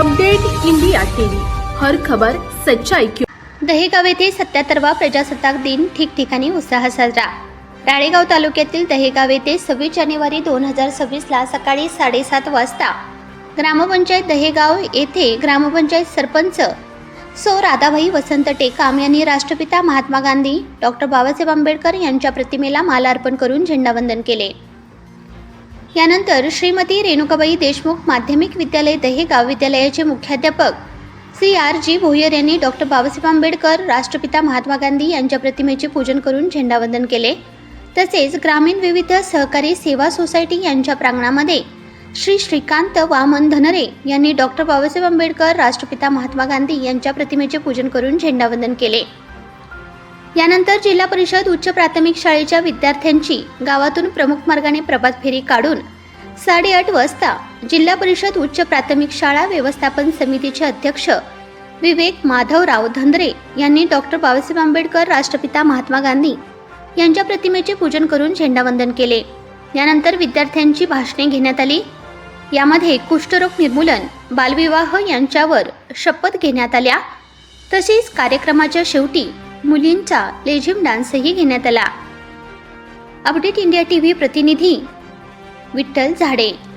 Update India TV. हर खबर सच्चाई Q Dahegaon येथे सत्याहत्तरवा प्रजासत्ताक दिन ठिकठिकाणी उत्साह साजरा. राळेगाव तालुक्यातील दहेगाव येथे सव्वीस जानेवारी दोन हजार सव्वीसला सकाळी साडेसात वाजता ग्रामपंचायत दहेगाव येथे ग्रामपंचायत सरपंच सौ राधाबाई वसंत टेकाम यांनी राष्ट्रपिता महात्मा गांधी डॉक्टर बाबासाहेब आंबेडकर यांच्या प्रतिमेला मालार्पण करून झेंडावंदन केले. यानंतर श्रीमती रेणुकाबाई देशमुख माध्यमिक विद्यालय दहेगाव विद्यालयाचे मुख्याध्यापक. श्री आर. जी. भोयर यांनी डॉक्टर बाबासाहेब आंबेडकर राष्ट्रपिता महात्मा गांधी यांच्या प्रतिमेचे पूजन करून झेंडावंदन केले. तसेच ग्रामीण विविध सहकारी सेवा सोसायटी यांच्या प्रांगणामध्ये श्री श्रीकांत वामन धनरे यांनी डॉक्टर बाबासाहेब आंबेडकर राष्ट्रपिता महात्मा गांधी यांच्या प्रतिमेचे पूजन करून झेंडावंदन केले. यानंतर जिल्हा परिषद उच्च प्राथमिक शाळेच्या विद्यार्थ्यांची गावातून प्रमुख मार्गाने प्रभात फेरी काढून साडेआठ वाजता जिल्हा परिषद उच्च प्राथमिक शाळा व्यवस्थापन समितीचे अध्यक्ष विवेक माधवराव धंद्रे यांनी डॉक्टर बाबासाहेब आंबेडकर राष्ट्रपिता महात्मा गांधी यांच्या प्रतिमेचे पूजन करून झेंडावंदन केले. यानंतर विद्यार्थ्यांची भाषणे घेण्यात आली. यामध्ये कुष्ठरोग निर्मूलन बालविवाह यांच्यावर शपथ घेण्यात आल्या. तसेच कार्यक्रमाच्या शेवटी मुलींचा लेझिम डान्सही घेण्यात आला. अपडेट इंडिया टीव्ही प्रतिनिधी विठ्ठल झाडे.